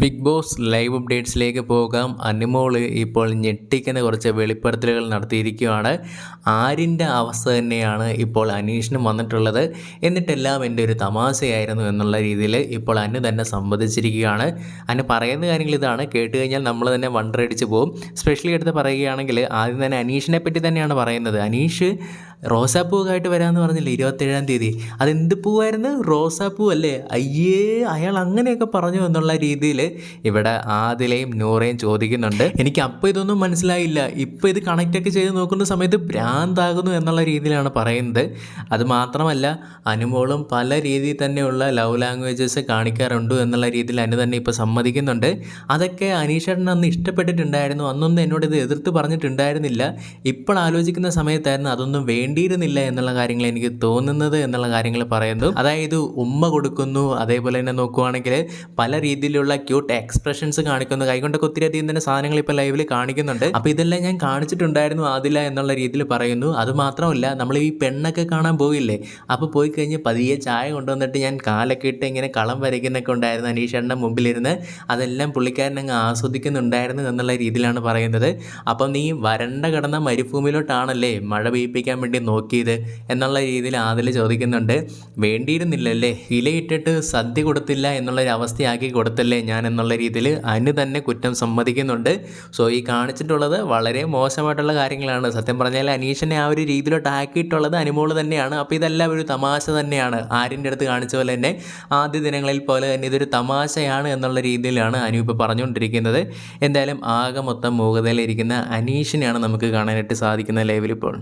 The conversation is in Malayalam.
ബിഗ് ബോസ് ലൈവ് അപ്ഡേറ്റ്സിലേക്ക് പോകാം. അനുമോൾ ഇപ്പോൾ ഞെട്ടിക്കുന്ന കുറച്ച് വെളിപ്പെടുത്തലുകൾ നടത്തിയിരിക്കുകയാണ്. ആരിന്റെ അവസ്ഥ തന്നെയാണ് ഇപ്പോൾ അനീഷിനും വന്നിട്ടുള്ളത്. എന്നിട്ടെല്ലാം എന്റെ ഒരു തമാശയായിരുന്നു എന്നുള്ള രീതിയിൽ ഇപ്പോൾ അനു തന്നെ സംവദിച്ചിരിക്കുകയാണ്. അനു പറയുന്ന കാര്യങ്ങൾ ഇതാണ്. കേട്ട് കഴിഞ്ഞാൽ നമ്മൾ തന്നെ വണ്ടറടിച്ച് പോകും സ്പെഷ്യലി എടുത്ത് പറയുകയാണെങ്കിൽ ആദ്യം തന്നെ അനീഷിനെ പറ്റി തന്നെയാണ് പറയുന്നത്. അനീഷ് റോസാപ്പൂവായിട്ട് വരാമെന്ന് പറഞ്ഞില്ലേ ഇരുപത്തേഴാം തീയതി? അതെന്ത് പൂവായിരുന്നു? റോസാപ്പൂ അല്ലേ അയ്യേ അയാൾ അങ്ങനെയൊക്കെ പറഞ്ഞു എന്നുള്ള രീതിയിൽ ഇവിടെ ആദിലയും നൂറയും ചോദിക്കുന്നുണ്ട്. എനിക്ക് അപ്പോൾ ഇതൊന്നും മനസ്സിലായില്ല. ഇപ്പോൾ ഇത് കണക്റ്റൊക്കെ ചെയ്ത് നോക്കുന്ന സമയത്ത് ഭ്രാന്താകുന്നു എന്നുള്ള രീതിയിലാണ് പറയുന്നത്. അത് മാത്രമല്ല അനുമോളും പല രീതിയിൽ തന്നെയുള്ള ലവ് ലാംഗ്വേജസ് കാണിക്കാറുണ്ട് എന്നുള്ള രീതിയിൽ അനു തന്നെ ഇപ്പോൾ സമ്മതിക്കുന്നുണ്ട്. അതൊക്കെ അനീഷേട്ടൻ അന്ന് ഇഷ്ടപ്പെട്ടിട്ടുണ്ടായിരുന്നു. അന്നൊന്നും എന്നോട് ഇത് എതിർത്ത് പറഞ്ഞിട്ടുണ്ടായിരുന്നില്ല. ഇപ്പോൾ ആലോചിക്കുന്ന സമയത്തായിരുന്നു അതൊന്നും വേണ്ടിയിരുന്നില്ല എന്നുള്ള കാര്യങ്ങൾ എനിക്ക് തോന്നുന്നത് എന്നുള്ള കാര്യങ്ങൾ പറയുന്നു. അതായത് ഉമ്മ കൊടുക്കുന്നു. അതേപോലെ തന്നെ നോക്കുവാണെങ്കിൽ പല രീതിയിലുള്ള ക്യൂട്ട് എക്സ്പ്രഷൻസ് കാണിക്കുന്നു. കൈകൊണ്ടൊക്കെ ഒത്തിരി അധികം തന്നെ സാധനങ്ങൾ ഇപ്പോൾ ലൈവിൽ കാണിക്കുന്നുണ്ട്. അപ്പോൾ ഇതെല്ലാം ഞാൻ കാണിച്ചിട്ടുണ്ടായിരുന്നു ആദില എന്നുള്ള രീതിയിൽ പറയുന്നു. അത് മാത്രമല്ല നമ്മൾ ഈ പെണ്ണൊക്കെ കാണാൻ പോയില്ലേ അപ്പോൾ പോയി കഴിഞ്ഞ് പതിയെ ചായ കൊണ്ടുവന്നിട്ട് ഞാൻ കാലൊക്കെ ഇട്ട് ഇങ്ങനെ കളം വരയ്ക്കുന്നൊക്കെ ഉണ്ടായിരുന്നു അനീഷേട്ടന്റെ മുമ്പിലിരുന്ന്. അതെല്ലാം പുള്ളിക്കാരൻ അങ്ങ് ആസ്വദിക്കുന്നുണ്ടായിരുന്നു എന്നുള്ള രീതിയിലാണ് പറയുന്നത്. അപ്പം നീ വരണ്ട കിടന്ന മരുഭൂമിയിലോട്ടാണല്ലേ മഴ പെയ്യിപ്പിക്കാൻ വേണ്ടി നോക്കിയത് എന്നുള്ള രീതിയിൽ ആദിൽ ചോദിക്കുന്നുണ്ട്. വേണ്ടിയിരുന്നില്ലല്ലേ? ഇലയിട്ടിട്ട് സദ്യ കൊടുത്തില്ല എന്നുള്ളൊരു അവസ്ഥയാക്കി കൊടുത്തല്ലേ ഞാൻ എന്നുള്ള രീതിയിൽ അനു തന്നെ കുറ്റം സമ്മതിക്കുന്നുണ്ട്. സോ ഈ കാണിച്ചിട്ടുള്ളത് വളരെ മോശമായിട്ടുള്ള കാര്യങ്ങളാണ്. സത്യം പറഞ്ഞാൽ അനീഷിനെ ആ ഒരു രീതിയിലോട്ട് ആക്കിയിട്ടുള്ളത് അനുമോൾ തന്നെയാണ്. അപ്പോൾ ഇതെല്ലാം ഒരു തമാശ തന്നെയാണ്. ആരിന്റെ അടുത്ത് കാണിച്ച പോലെ തന്നെ ആദ്യ ദിനങ്ങളിൽ പോലെ തന്നെ ഇതൊരു തമാശയാണ് എന്നുള്ള രീതിയിലാണ് അനു ഇപ്പോൾ പറഞ്ഞുകൊണ്ടിരിക്കുന്നത്. എന്തായാലും ആകെ മൊത്തം മൂകതയിലിരിക്കുന്ന അനീഷിനെയാണ് നമുക്ക് കാണാനായിട്ട് സാധിക്കുന്ന ലൈവിൽ ഇപ്പോൾ.